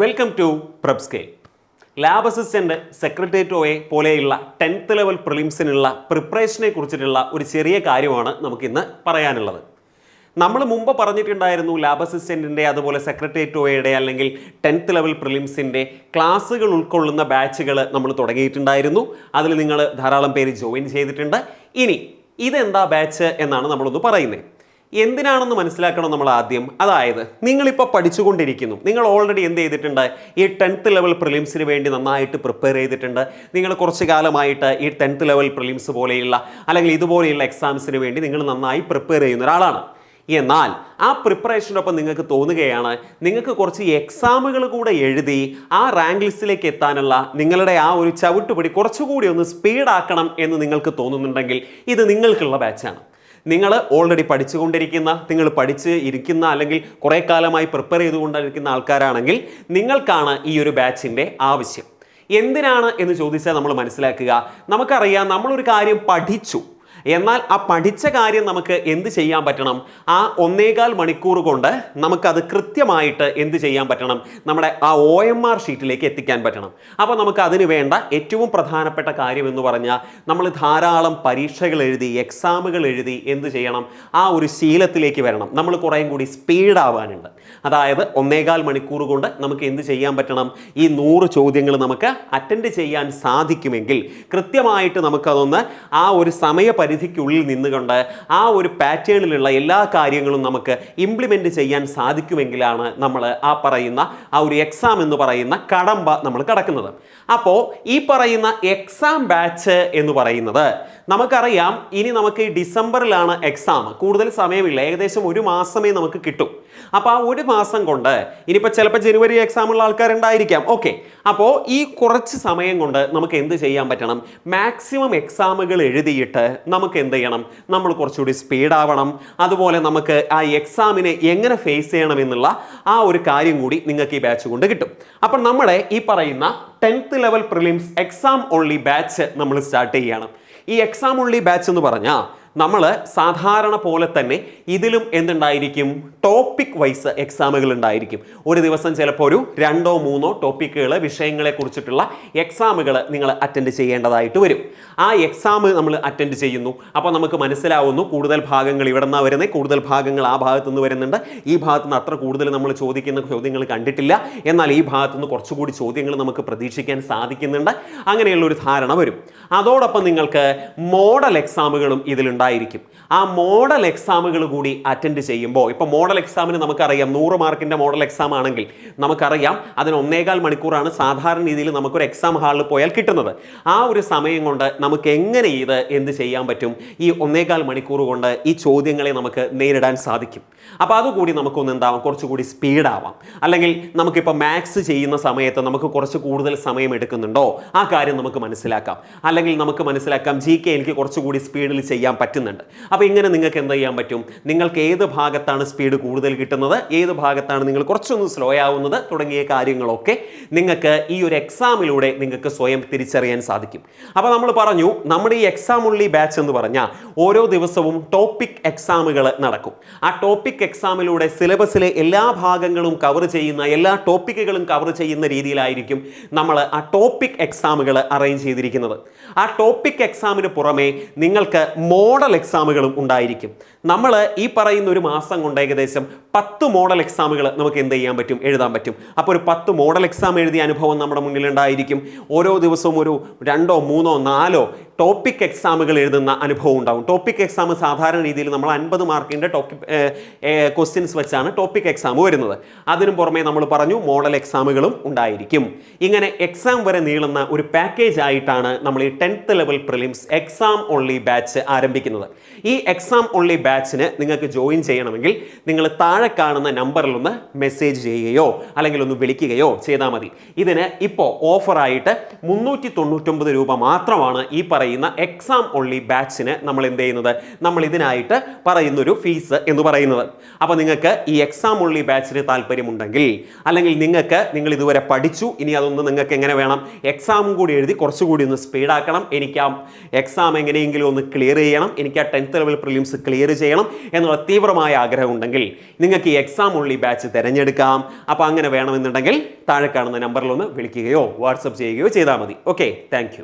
Welcome to പ്രബ്സ്കെ lab assistant secretariat ഒയെ പോലെയുള്ള ടെൻത്ത് ലെവൽ പ്രിലിംസിനുള്ള പ്രിപ്പറേഷനെ കുറിച്ചിട്ടുള്ള ഒരു ചെറിയ കാര്യമാണ് നമുക്കിന്ന് പറയാനുള്ളത്. നമ്മൾ മുമ്പ് പറഞ്ഞിട്ടുണ്ടായിരുന്നു ലാബ് അസിസ്റ്റന്റിന്റെ അതുപോലെ സെക്രട്ടേറിയറ്റ് ഒയുടെ അല്ലെങ്കിൽ ടെൻത്ത് ലെവൽ പ്രിലിംസിന്റെ ക്ലാസ്സുകൾ ഉൾക്കൊള്ളുന്ന ബാച്ചുകൾ നമ്മൾ തുടങ്ങിയിട്ടുണ്ടായിരുന്നു. അതിൽ നിങ്ങൾ ധാരാളം പേര് ജോയിൻ ചെയ്തിട്ടുണ്ട്. ഇനി ഇതെന്താ ബാച്ച് എന്നാണ് നമ്മളൊന്ന് പറയുന്നത്. എന്തിനാണെന്ന് മനസ്സിലാക്കണം നമ്മൾ ആദ്യം. അതായത് നിങ്ങളിപ്പോൾ പഠിച്ചുകൊണ്ടിരിക്കുന്നു. നിങ്ങൾ ഓൾറെഡി എന്ത് ചെയ്തിട്ടുണ്ട്? ഈ ടെൻത്ത് ലെവൽ പ്രിലിംസിന് വേണ്ടി നന്നായിട്ട് പ്രിപ്പയർ ചെയ്തിട്ടുണ്ട്. നിങ്ങൾ കുറച്ച് കാലമായിട്ട് ഈ ടെൻത്ത് ലെവൽ പ്രിലിംസ് പോലെയുള്ള അല്ലെങ്കിൽ ഇതുപോലെയുള്ള എക്സാംസിന് വേണ്ടി നിങ്ങൾ നന്നായി പ്രിപ്പയർ ചെയ്യുന്ന ഒരാളാണ്. എന്നാൽ ആ പ്രിപ്പറേഷനൊപ്പം നിങ്ങൾക്ക് തോന്നുകയാണ് നിങ്ങൾക്ക് കുറച്ച് എക്സാമുകൾ കൂടെ എഴുതി ആ റാങ്ക് ലിസ്റ്റിലേക്ക് എത്താനുള്ള നിങ്ങളുടെ ആ ഒരു ചവിട്ടുപടി കുറച്ചുകൂടി ഒന്ന് സ്പീഡാക്കണം എന്ന് നിങ്ങൾക്ക് തോന്നുന്നുണ്ടെങ്കിൽ ഇത് നിങ്ങൾക്കുള്ള ബാച്ചാണ് നിങ്ങൾ ഓൾറെഡി പഠിച്ചുകൊണ്ടിരിക്കുന്ന നിങ്ങൾ പഠിച്ച് ഇരിക്കുന്ന അല്ലെങ്കിൽ കുറേ കാലമായി പ്രിപ്പയർ ചെയ്തുകൊണ്ടിരിക്കുന്ന ആൾക്കാരാണെങ്കിൽ നിങ്ങൾക്കാണ് ഈ ഒരു ബാച്ചിന്റെ ആവശ്യം. എന്തിനാണ് എന്ന് ചോദിച്ചാൽ നമ്മൾ മനസ്സിലാക്കുക. നമുക്കറിയാം നമ്മളൊരു കാര്യം പഠിച്ചു. എന്നാൽ ആ പഠിച്ച കാര്യം നമുക്ക് എന്ത് ചെയ്യാൻ പറ്റണം? ആ ഒന്നേകാൽ മണിക്കൂർ കൊണ്ട് നമുക്കത് കൃത്യമായിട്ട് എന്ത് ചെയ്യാൻ പറ്റണം? നമ്മുടെ ആ ഒ എം ആർ ഷീറ്റിലേക്ക് എത്തിക്കാൻ പറ്റണം. അപ്പോൾ നമുക്ക് അതിന് വേണ്ട ഏറ്റവും പ്രധാനപ്പെട്ട കാര്യം എന്ന് പറഞ്ഞാൽ നമ്മൾ ധാരാളം പരീക്ഷകൾ എഴുതി എക്സാമുകൾ എഴുതി എന്ത് ചെയ്യണം? ആ ഒരു ശീലത്തിലേക്ക് വരണം. നമ്മൾ കുറേയും കൂടി സ്പീഡ് ആവാനുണ്ട്. അതായത് ഒന്നേകാൽ മണിക്കൂർ കൊണ്ട് നമുക്ക് എന്ത് ചെയ്യാൻ പറ്റണം? ഈ നൂറ് ചോദ്യങ്ങൾ നമുക്ക് അറ്റൻഡ് ചെയ്യാൻ സാധിക്കുമെങ്കിൽ കൃത്യമായിട്ട് നമുക്കതൊന്ന് ആ ഒരു സമയപരിധിക്കുള്ളിൽ നിന്നുകൊണ്ട് ആ ഒരു പാറ്റേണിലുള്ള എല്ലാ കാര്യങ്ങളും നമുക്ക് ഇംപ്ലിമെന്റ് ചെയ്യാൻ സാധിക്കുമെങ്കിലാണ് നമ്മൾ ആ പറയുന്ന ആ ഒരു എക്സാം എന്ന് പറയുന്ന കടമ്പ നമ്മൾ കടക്കുന്നത്. അപ്പോൾ ഈ പറയുന്ന എക്സാം ബാച്ച് എന്ന് പറയുന്നത് നമുക്കറിയാം ഇനി നമുക്ക് ഈ ഡിസംബറിലാണ് എക്സാം കൂടുതൽ സമയമില്ല ഏകദേശം ഒരു മാസമേ നമുക്ക് കിട്ടും. അപ്പോൾ ആ ഒരു മാസം കൊണ്ട് ഇനിയിപ്പോൾ ചിലപ്പോൾ ജനുവരി എക്സാം ഉള്ള ആൾക്കാരുണ്ടായിരിക്കാം. ഓക്കെ അപ്പോൾ ഈ കുറച്ച് സമയം കൊണ്ട് നമുക്ക് എന്ത് ചെയ്യാൻ പറ്റണം? മാക്സിമം എക്സാമുകൾ എഴുതിയിട്ട് നമുക്ക് എന്ത് ചെയ്യണം? നമ്മൾ കുറച്ചുകൂടി സ്പീഡാവണം അതുപോലെ നമുക്ക് ആ എക്സാമിനെ എങ്ങനെ ഫേസ് ചെയ്യണം എന്നുള്ള ആ ഒരു കാര്യം കൂടി നിങ്ങൾക്ക് ഈ ബാച്ച് കൊണ്ട് കിട്ടും. അപ്പം നമ്മുടെ ഈ പറയുന്ന tenth level prelims exam only batch നമ്മൾ സ്റ്റാർട്ട് ചെയ്യുകയാണ് ഈ എക്സാം ഓൺലി ബാച്ച് എന്ന് പറഞ്ഞാൽ നമ്മൾ സാധാരണ പോലെ തന്നെ ഇതിലും എന്തുണ്ടായിരിക്കും? ടോപ്പിക് വൈസ് എക്സാമുകൾ ഉണ്ടായിരിക്കും. ഒരു ദിവസം ചിലപ്പോൾ ഒരു രണ്ടോ മൂന്നോ ടോപ്പിക്കുകൾ വിഷയങ്ങളെ കുറിച്ചിട്ടുള്ള എക്സാമുകൾ നിങ്ങൾ അറ്റൻഡ് ചെയ്യേണ്ടതായിട്ട് വരും. ആ എക്സാം നമ്മൾ അറ്റൻഡ് ചെയ്യുന്നു. അപ്പോൾ നമുക്ക് മനസ്സിലാവുന്നു കൂടുതൽ ഭാഗങ്ങൾ ഇവിടെ നിന്നാണ് വരുന്നത് കൂടുതൽ ഭാഗങ്ങൾ ആ ഭാഗത്തു നിന്ന് വരുന്നുണ്ട്. ഈ ഭാഗത്തു നിന്ന് അത്ര കൂടുതൽ നമ്മൾ ചോദിക്കുന്ന ചോദ്യങ്ങൾ കണ്ടിട്ടില്ല. എന്നാൽ ഈ ഭാഗത്തു നിന്ന് കുറച്ചുകൂടി ചോദ്യങ്ങൾ നമുക്ക് പ്രതീക്ഷിക്കാൻ സാധിക്കുന്നുണ്ട്. അങ്ങനെയുള്ള ഒരു ധാരണ വരും. അതോടൊപ്പം നിങ്ങൾക്ക് മോഡൽ എക്സാമുകളും ഇതിലുണ്ടായിരിക്കും ആ മോഡൽ എക്സാമുകൾ കൂടി അറ്റൻഡ് ചെയ്യുമ്പോൾ ഇപ്പോൾ മോഡൽ എക്സാമിന് നമുക്കറിയാം നൂറ് മാർക്കിന്റെ മോഡൽ എക്സാം ആണെങ്കിൽ നമുക്കറിയാം അതിന് ഒന്നേകാൽ മണിക്കൂറാണ് സാധാരണ രീതിയിൽ നമുക്കൊരു എക്സാം ഹാളിൽ പോയാൽ കിട്ടുന്നത്. ആ ഒരു സമയം കൊണ്ട് നമുക്ക് എങ്ങനെ ഇത് എന്ത് ചെയ്യാൻ പറ്റും? ഈ ഒന്നേകാൽ മണിക്കൂർ കൊണ്ട് ഈ ചോദ്യങ്ങളെ നമുക്ക് നേരിടാൻ സാധിക്കും. അപ്പോൾ അതുകൂടി നമുക്കൊന്ന് എന്താവാം? കുറച്ചുകൂടി സ്പീഡാവാം അല്ലെങ്കിൽ നമുക്കിപ്പോൾ മാത്സ് ചെയ്യുന്ന സമയത്ത് നമുക്ക് കുറച്ച് കൂടുതൽ സമയം എടുക്കുന്നുണ്ടോ? ആ കാര്യം നമുക്ക് മനസ്സിലാക്കാം. അല്ലെങ്കിൽ നമുക്ക് മനസ്സിലാക്കാം ജി കെ എനിക്ക് കുറച്ചുകൂടി സ്പീഡിൽ ചെയ്യാൻ പറ്റുന്നുണ്ട്. അപ്പോൾ ഇങ്ങനെ നിങ്ങൾക്ക് എന്ത് ചെയ്യാൻ പറ്റും? നിങ്ങൾക്ക് ഏത് ഭാഗത്താണ് സ്പീഡ് കൂടുതൽ കിട്ടുന്നത്? ഏത് ഭാഗത്താണ് നിങ്ങൾ കുറച്ചൊന്ന് സ്ലോ ആവുന്നത്? തുടങ്ങിയ കാര്യങ്ങളൊക്കെ നിങ്ങൾക്ക് ഈ ഒരു എക്സാമിലൂടെ നിങ്ങൾക്ക് സ്വയം തിരിച്ചറിയാൻ സാധിക്കും. അപ്പോൾ നമ്മൾ പറഞ്ഞു നമ്മുടെ ഈ എക്സാം ഉള്ളി ബാച്ച് എന്ന് പറഞ്ഞാൽ ഓരോ ദിവസവും ടോപ്പിക് എക്സാമുകൾ നടക്കും. ആ ടോപ്പിക് എക്സാമിലൂടെ സിലബസിലെ എല്ലാ ഭാഗങ്ങളും കവർ ചെയ്യുന്ന എല്ലാ ടോപ്പിക്കുകളും കവർ ചെയ്യുന്ന രീതിയിലായിരിക്കും നമ്മൾ ആ ടോപ്പിക് എക്സാമുകൾ അറേഞ്ച് ചെയ്തിരിക്കുന്നത്. ആ ടോപ്പിക് എക്സാമിന് പുറമെ നിങ്ങൾക്ക് മോഡൽ എക്സാമുകളും ഉണ്ടായിരിക്കും. നമ്മൾ ഈ പറയുന്ന ഒരു മാസം കൊണ്ട് ഏകദേശം പത്ത് മോഡൽ എക്സാമുകൾ നമുക്ക് എന്ത് ചെയ്യാൻ പറ്റും? എഴുതാൻ പറ്റും. അപ്പോൾ ഒരു പത്ത് മോഡൽ എക്സാം എഴുതിയ അനുഭവം നമ്മുടെ മുന്നിലുണ്ടായിരിക്കും. ഓരോ ദിവസവും ഒരു രണ്ടോ മൂന്നോ നാലോ ടോപ്പിക് എക്സാമുകൾ എഴുതുന്ന അനുഭവം ഉണ്ടാകും ടോപ്പിക് എക്സാം സാധാരണ രീതിയിൽ നമ്മൾ അൻപത് മാർക്കിന്റെ ടോപ്പിക് ക്വസ്റ്റ്യൻസ് വെച്ചാണ് ടോപ്പിക് എക്സാം വരുന്നത്. അതിനു പുറമെ നമ്മൾ പറഞ്ഞു മോഡൽ എക്സാമുകളും ഉണ്ടായിരിക്കും. ഇങ്ങനെ എക്സാം വരെ നീളുന്ന ഒരു പാക്കേജ് ആയിട്ടാണ് നമ്മൾ ഈ tenth level prelims exam only batch ആരംഭിക്കുന്നത്. ഈ എക്സാം ഓൺലി ബാച്ചിന് നിങ്ങൾക്ക് ജോയിൻ ചെയ്യണമെങ്കിൽ നിങ്ങൾ താഴെ കാണുന്ന നമ്പറിൽ ഒന്ന് മെസ്സേജ് ചെയ്യുകയോ അല്ലെങ്കിൽ ഒന്ന് വിളിക്കുകയോ ചെയ്താൽ മതി. ഇതിന് ഇപ്പോൾ ഓഫറായിട്ട് മുന്നൂറ്റി തൊണ്ണൂറ്റൊമ്പത് രൂപ മാത്രമാണ് ഈ പറയുന്ന പറയുന്ന എക്സാം ഓൺലി ബാച്ചിന് നമ്മൾ എന്ത് ചെയ്യുന്നത്? നമ്മൾ ഇതിനായിട്ട് പറയുന്നൊരു ഫീസ് എന്ന് പറയുന്നത്. അപ്പോൾ നിങ്ങൾക്ക് ഈ എക്സാം ഓൺലി ബാച്ചിന് താല്പര്യമുണ്ടെങ്കിൽ അല്ലെങ്കിൽ നിങ്ങൾക്ക് നിങ്ങൾ ഇതുവരെ പഠിച്ചു ഇനി അതൊന്ന് നിങ്ങൾക്ക് എങ്ങനെ വേണം? എക്സാം കൂടി എഴുതി കുറച്ചുകൂടി ഒന്ന് സ്പീഡാക്കണം എനിക്ക് ആ എക്സാം എങ്ങനെയെങ്കിലും ഒന്ന് ക്ലിയർ ചെയ്യണം എനിക്ക് ആ ടെൻത്ത് ലെവൽ പ്രിലിംസ് ക്ലിയർ ചെയ്യണം എന്നുള്ള തീവ്രമായ ആഗ്രഹം ഉണ്ടെങ്കിൽ നിങ്ങൾക്ക് ഈ എക്സാം ഓൺലി ബാച്ച് തിരഞ്ഞെടുക്കാം. അപ്പോൾ അങ്ങനെ വേണമെന്നുണ്ടെങ്കിൽ താഴെ കാണുന്ന നമ്പറിലൊന്ന് വിളിക്കുകയോ വാട്സപ്പ് ചെയ്യുകയോ ചെയ്താൽ മതി. Okay thank